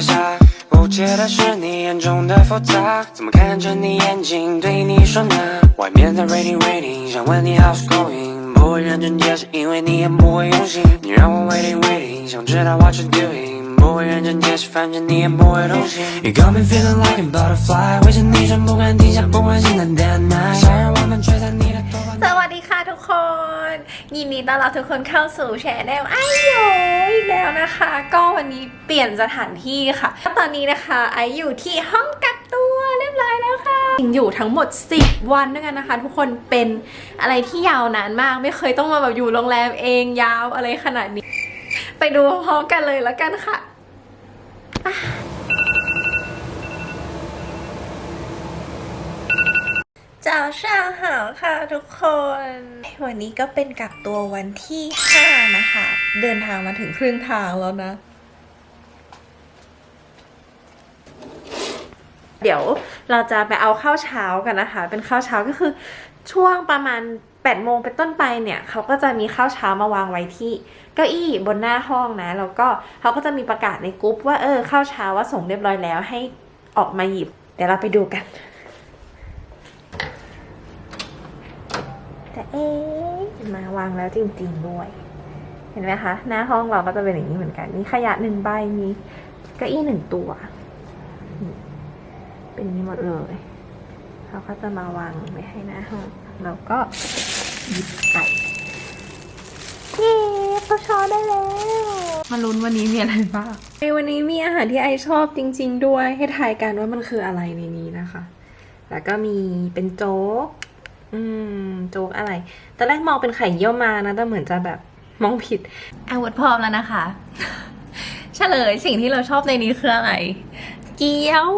下，不解的是你眼中的复杂，怎么看着你眼睛对你说呢？外面在 raining raining，想问你 how's going，不会认真解释，因为你也不会用心。你让我 waiting waiting，想知道 what you doing，boy and just yes You got me feeling like a butterfly ว่าฉันนี่ฉันบอกกันที่ฉันบอกว่าสวัสดีค่ะทุกคน ยินดีต้อนรับทุกคนเข้าสู่แชร์แนลไอโยอีกแล้วนะคะ ก็วันนี้เปลี่ยนสถานที่ค่ะตอนนี้นะคะไออยู่ที่ห้องกักตัวเรียบร้อยแล้วค่ะอยู่ทั้งหมด 10 วันด้วยกันนะคะ ทุกคนเป็นอะไรที่ยาวนานมาก ไม่เคยต้องมาแบบอยู่โรงแรมเองยาวอะไรขนาดนี้ ไปดูพร้อมกันเลยแล้วกันค่ะ จ้าชาหาวค่ะทุกคน วันนี้ก็เป็นกักตัววันที่ 5 นะคะ เดินทางมาถึงครึ่งทางแล้วนะ เดี๋ยวเราจะไปเอาข้าวเช้ากันนะคะ เป็นข้าวเช้าก็คือช่วงประมาณ 8โมงเป็นต้นไปเนี่ยเขาก็จะมีข้าวเช้ามาวางไว้ที่เก้าอี้บนหน้าห้องนะแล้วก็เขาก็จะมีประกาศในกรุ๊ปว่าเออข้าวเช้าว่าส่งเรียบร้อยแล้วให้ออกมาหยิบ เดี๋ยวเราไปดูกันแต่เอ๊มาวางแล้วจริงๆด้วย เห็นไหมคะ หน้าห้องเราก็จะเป็นอย่างนี้เหมือนกัน มีขยะหนึ่งใบมีเก้าอี้หนึ่งตัว เป็นนี้หมดเลย เขาก็จะมาวางไว้ให้หน้าห้องเราก็ หยิบไก่เย้เขาช้อนได้แล้วมาลุ้นวันนี้มีอะไรบ้างในวันนี้มีอาหารที่ไอชอบจริง ๆ ด้วยให้ทายกันว่ามันคืออะไรในนี้นะคะ แล้วก็มีเป็นโจ๊ก อืม โจ๊กอะไร ตอนแรกมองเป็นไข่เยี่ยวมานะ แต่เหมือนจะแบบมองผิดอาวุธพร้อมแล้วนะคะเฉลยสิ่งที่เราชอบในนี้คืออะไร เกี๊ยว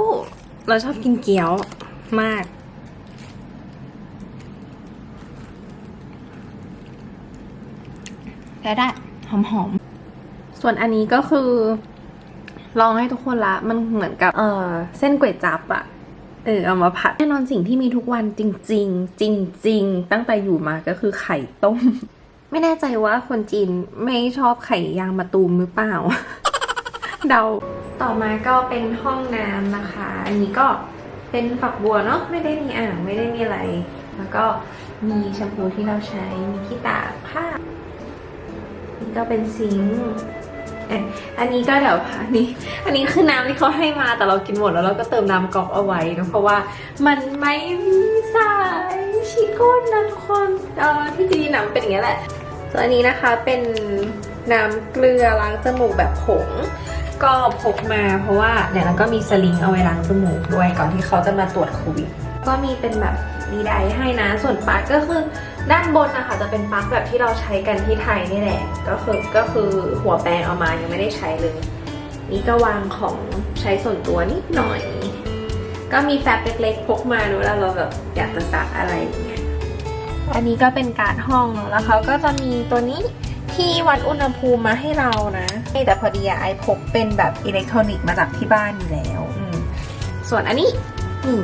เราชอบกินเกี๊ยวมาก ได้ได้หอมหอมๆ ส่วนอันนี้ก็คือ ลองให้ทุกคนละ มันเหมือนกับ เออเส้นก๋วยจับอะเออเอามาผัดแน่นอนสิ่งที่มีทุกวันจริง ๆ จริง ๆ ตั้งแต่อยู่มาก็คือไข่ต้ม ไม่แน่ใจว่าคนจีนไม่ชอบไข่ยางมะตูมหรือเปล่า เดาต่อมาก็เป็นห้องน้ำนะคะ อันนี้ก็เป็นฝักบัวเนาะไม่ได้มีอ่างไม่ได้มีอะไร แล้วก็มีแชมพูที่เราใช้มีที่ตากผ้านี่ ก็เป็นซิงค์อันนี้ก็เดี๋ยวอันนี้ อันนี้คือน้ำที่เขาให้มาแต่เรากินหมดแล้วเราก็เติมน้ำก๊อกเอาไว้นะเพราะว่ามันไม่มีสายชีก้นนะทุกคนเออที่จริงน้ำเป็นอย่างนี้แหละส่วนอันนี้นะคะเป็นน้ำเกลือล้างจมูกแบบผงก็พกมาเพราะว่าเดี๋ยวเราก็มีสลิงเอาไว้ล้างจมูกด้วยก่อนที่เขาจะมาตรวจโควิดก็มีเป็นแบบ ดีไดให้นะ ส่วนปลั๊กก็คือด้านบนนะคะจะเป็นปลั๊กแบบที่เราใช้กันที่ไทยนี่แหละ ก็คือก็คือหัวแปรงเอามายังไม่ได้ใช้เลย นี่ก็วางของใช้ส่วนตัวนิดหน่อย ก็มีแฟบเล็กๆพกมาดูแล้วเราแบบอยากจะซักอะไรอย่างเงี้ย อันนี้ก็เป็นการห้องเนอะแล้วเขาก็จะมีตัวนี้ที่วัดอุณหภูมิมาให้เรานะแต่พอดีไอพกเป็นแบบอิเล็กทรอนิกส์มาจากที่บ้านอยู่แล้ว ส่วนอันนี้นี่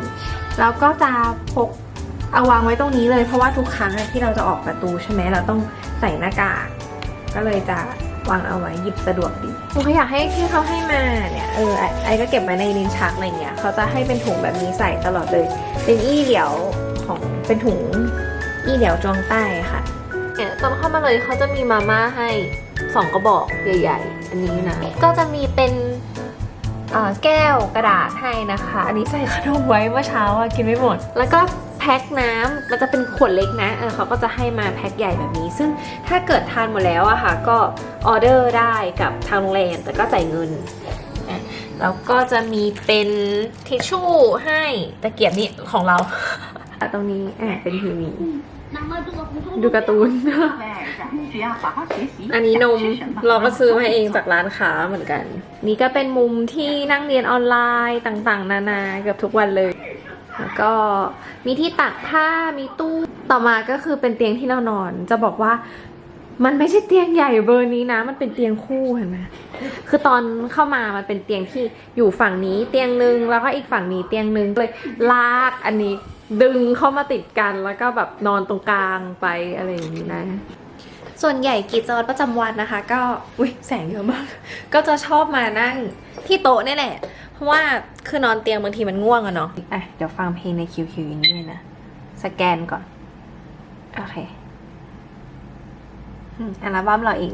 เราก็จะพก เอาวางไว้ตรงนี้เลยเพราะว่าทุกครั้งอะที่เราจะออกประตูใช่ไหมเราต้องใส่หน้ากากก็เลยจะวางเอาไว้หยิบสะดวกดีผมก็อยากให้ที่เขาให้มาเนี่ยเออไอไอก็เก็บไว้ในลิ้นชักอะไรเงี้ยเขาจะให้เป็นถุงแบบนี้ใส่ตลอดเลย เป็นอี้เหลียวของเป็นถุงอีเหลียวจวงใต้ค่ะเนี่ยตอนเข้ามาเลยเขาจะมีมาม่าให้สองกระบอกใหญ่ ๆ อันนี้นะก็จะมีเป็นอ่าแก้วกระดาษให้นะคะ อันนี้ใส่ขนมไว้เมื่อเช้าอะกินไม่หมด แล้วก็แพ็คน้ำมันจะเป็นขวดเล็กนะเออเขาก็จะให้มาแพ็คใหญ่แบบนี้ ซึ่งถ้าเกิดทานหมดแล้วอะค่ะ ก็ออเดอร์ได้กับทางโรงแรมแต่ก็จ่ายเงินอะแล้วก็จะมีเป็นทิชชู่ให้ตะเกียบนี่ของเรา ตรงนี้อะเป็นทีวีดูการ์ตูน อันนี้นมเราก็ซื้อมาเองจากร้านค้าเหมือนกัน นี่ก็เป็นมุมที่นั่งเรียนออนไลน์ต่างๆ นานาเกือบทุกวันเลย แล้วก็มีที่ตักผ้ามีตู้ต่อมาก็คือเป็นเตียงที่เรานอน จะบอกว่ามันไม่ใช่เตียงใหญ่เบอร์นี้นะ มันเป็นเตียงคู่เห็นไหมคือตอนเข้ามามันเป็นเตียงที่อยู่ฝั่งนี้เตียงหนึ่งแล้วก็อีกฝั่งนี้เตียงหนึ่งเลยลากอันนี้ดึงเข้ามาติดกันแล้วก็แบบนอนตรงกลางไปอะไรอย่างนี้นะ ส่วนใหญ่กิจวัตรประจำวันนะคะ ก็อุ้ยแสงเยอะมาก ก็จะชอบมานั่งที่โต๊ะนี่แหละ เพราะว่าคือนอนเตียงบางทีมันง่วงอะเนาะอ่ะเดี๋ยวฟังเพลงในคิวคิวอย่างนี้เลยนะ สแกนก่อน โอเคอืมอัลบั้มเราเอง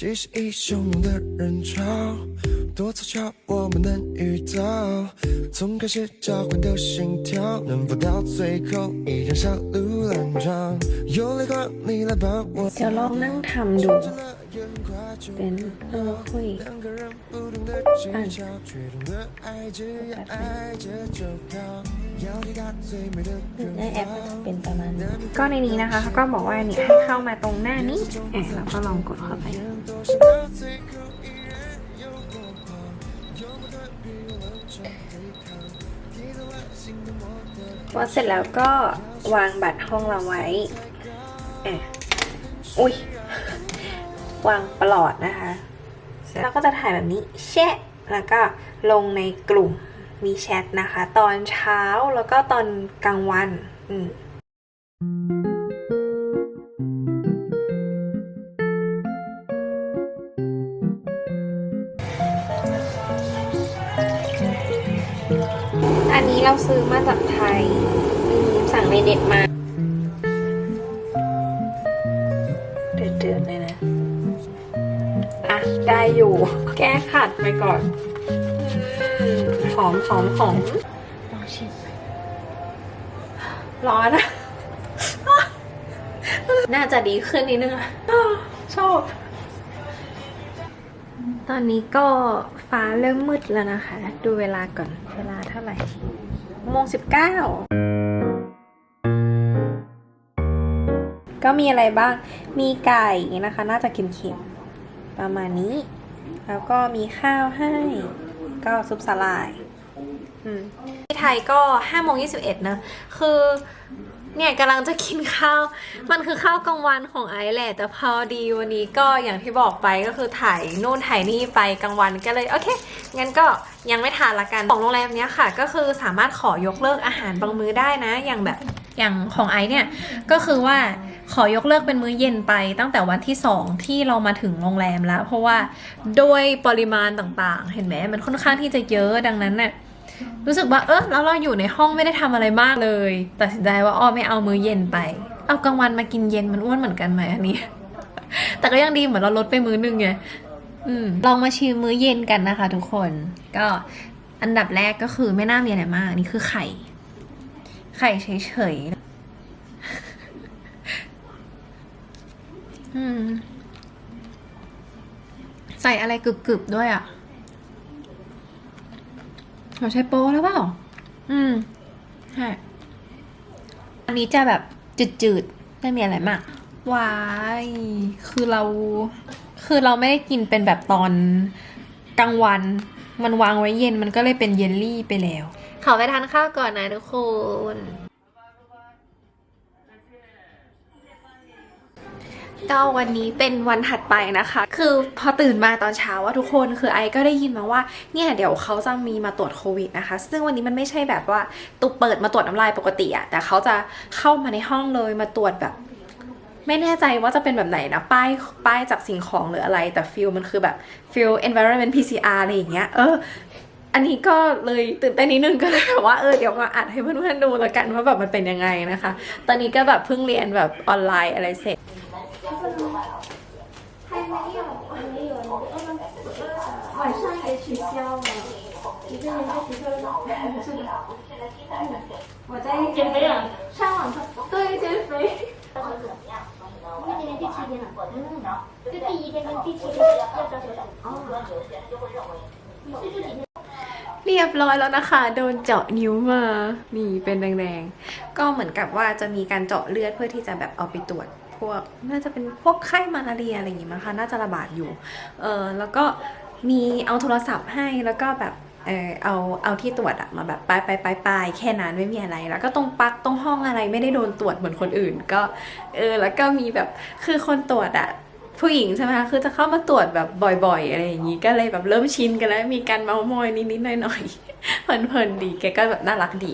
即是一汹涌的人潮， 多凑巧我们能遇到。从开始交换的心跳，能否到最后依然小鹿乱撞？有泪光，你来帮我。 เดี๋ยวลองนั่งทำดู 眼跨就 เป็นเออคุย 两个人不同的技巧，却懂得爱，只要爱着就好。要抵达最美的 ใน 远 แอป 方 ก็จะ。เป็นประมาณนี้ก็ในนี้นะคะเขาก็บอกว่าเนี่ยให้เข้ามาตรงหน้านี้อ่ะเราก็ลองกดเข้าไป พอเสร็จแล้วก็วางบัตรห้องเราไว้อะอุ้ย วางปลอดนะคะ แล้วก็จะถ่ายแบบนี้แชะแล้วก็ลงในกลุ่มมีแชทนะคะ ตอนเช้าแล้วก็ตอนกลางวัน อืม เราซื้อมาจากไทย สั่งในเน็ตมา เดือดๆเลยนะ อะ ได้อยู่ แก้ขัดไปก่อน หอมหอมหอมลองชิมไหมร้อนอะน่าจะดีขึ้นนิดนึงอะชอบ ตอนนี้ก็ฟ้าเริ่มมืดแล้วนะคะ ดูเวลาก่อน เวลาเท่าไหร่ โมงสิบเก้าก็มีอะไรบ้าง มีไก่นะคะ น่าจะเค็มๆ ประมาณนี้ แล้วก็มีข้าวให้ ก็ซุปสลายอืมที่ไทยก็ห้าโมงยี่สิบเอ็ดนะ คือ เนี่ยกำลังจะกินข้าว มันคือข้าวกลางวันของไอซ์แหละ แต่พอดีวันนี้ก็อย่างที่บอกไปก็คือถ่ายนู่นถ่ายนี่ไปกลางวันก็เลยโอเค งั้นก็ยังไม่ทานละกัน ของโรงแรมเนี้ยค่ะ ก็คือสามารถขอยกเลิกอาหารบางมื้อได้นะ อย่างแบบอย่างของไอซ์เนี่ยก็คือว่าขอยกเลิกเป็นมื้อเย็นไปตั้งแต่วันที่สองที่เรามาถึงโรงแรมแล้ว เพราะว่าด้วยปริมาณต่างๆ เห็นไหมมันค่อนข้างที่จะเยอะดังนั้นเนี่ย รู้สึกว่าเออแล้วเราอยู่ในห้องไม่ได้ทำอะไรมากเลยตัดสินใจว่าอ้อไม่เอามื้อเย็นไป เอากลางวันมากินเย็นมันอ้วนเหมือนกันไหมอันนี้ แต่ก็ยังดีเหมือนเราลดไปมื้อนึงไงอืมลองมาชิมมื้อเย็นกันนะคะ ทุกคน ก็อันดับแรกก็คือไม่น่ามีอะไรมากนี่คือไข่ ไข่เฉยๆอืมใส่อะไรกรึบๆด้วยอะ เราใช้โป๊แล้วเปล่า อืมใช่อันนี้จะแบบจืดๆ ไม่มีอะไรมากวายคือเรา คือเราไม่ได้กินเป็นแบบตอนกลางวัน มันวางไว้เย็นมันก็เลยเป็นเยลลี่ไปแล้ว ขอไปทานข้าวก่อนนะทุกคน ก็วันนี้เป็นวันถัดไปนะคะ คือพอตื่นมาตอนเช้าว่าทุกคนคือไอก็ได้ยินมาว่าเนี่ยเดี๋ยวเขาจะมีมาตรวจโควิดนะคะ ซึ่งวันนี้มันไม่ใช่แบบว่าตุเปิดมาตรวจน้ำลายปกติอะแต่เขาจะเข้ามาในห้องเลยมาตรวจแบบ ไม่แน่ใจว่าจะเป็นแบบไหนนะป้ายป้ายจากสิ่งของหรืออะไร แต่ฟิลมันคือแบบฟิล environment PCR อะไรอย่างเงี้ยเอออันนี้ก็เลยตื่นเต้นนิดนึงก็เลยแบบว่าเออเดี๋ยวมาอัดให้เพื่อนๆดูแล้วกันว่าแบบมันเป็นยังไงนะคะ ตอนนี้ก็แบบเพิ่งเรียนแบบออนไลน์อะไรเสร็จ 晚上还取消吗？一个人在学校是的，我在减肥啊，上网课，对减肥。因为今天第七天了，嗯，就第一天跟第七天要交手哦，有些人就会认为你是这几天。 เรียบร้อยแล้วนะคะ โดนเจาะนิ้วมา นี่เป็นแดงๆ ก็เหมือนกับว่าจะมีการเจาะเลือดเพื่อที่จะแบบเอาไปตรวจ พ วกน่าจะเป็นพวกไข้มาลาเรียอะไรอย่างงี้มั้งคะน่าจะระบาดอยู่เออแล้วก็มีเอาโทรศัพท์ให้แล้วก็แบบเออเอาเอาที่ตรวจอะมาแบบไป้ายป้ายป้ายป้ายแค่นั้นไม่มีอะไรแล้วก็ตรงปลักตรงห้องอะไรไม่ได้โดนตรวจเหมือนคนอื่น ก็เออแล้วก็มีแบบคือคนตรวจอะผู้หญิงใช่ไหมคะคือจะเข้ามาตรวจแบบบ่อย ๆ อะไรอย่างนี้ก็เลยแบบเริ่มชินกันแล้วมีการเมาส์มอยนิดๆหน่อยๆเพลินๆดีแกก็แบบน่ารักดี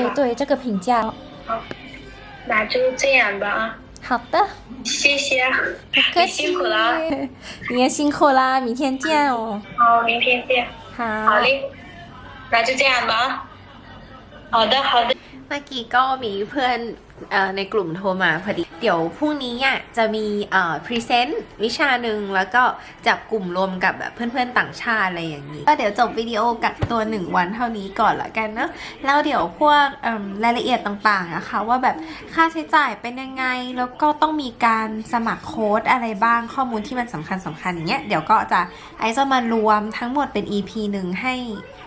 是吧？对，这个评价。好那就这样吧。啊，好的，谢谢，辛苦了。啊，你也辛苦啦，明天见哦。好，明天见，好。好嘞，那就这样吧。啊，好的好的。 เมื่อกี้ก็มีเพื่อนอในกลุ่มโทรมาพอดี เดี๋ยวพรุ่งนี้อะจะมีเอ่อพรีเซนต์วิชาหนึ่งแล้วก็จับกลุ่มรวมกับแบบเพื่อนๆต่างชาติอะไรอย่างนี้ ก็เดี๋ยวจบวิดีโอกักตัวหนึ่งวันเท่านี้ก่อนละกันเนอะแล้วเดี๋ยวพวกรายละเอียดต่างๆนะคะ ว่าแบบค่าใช้จ่ายเป็นยังไง แล้วก็ต้องมีการสมัครโค้ดอะไรบ้างข้อมูลที่มันสำคัญสำคัญอย่างเงี้ยเดี๋ยวก็จะไอซ์จะมารวมทั้งหมดเป็น EP หนึ่งให้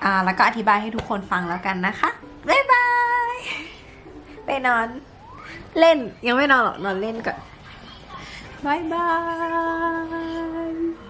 อ่าแล้วก็อธิบายให้ทุกคนฟังแล้วกันนะคะบ๊ายบาย ไปนอน เล่นยังไม่นอนหรอกนอนเล่นก่อนบายบาย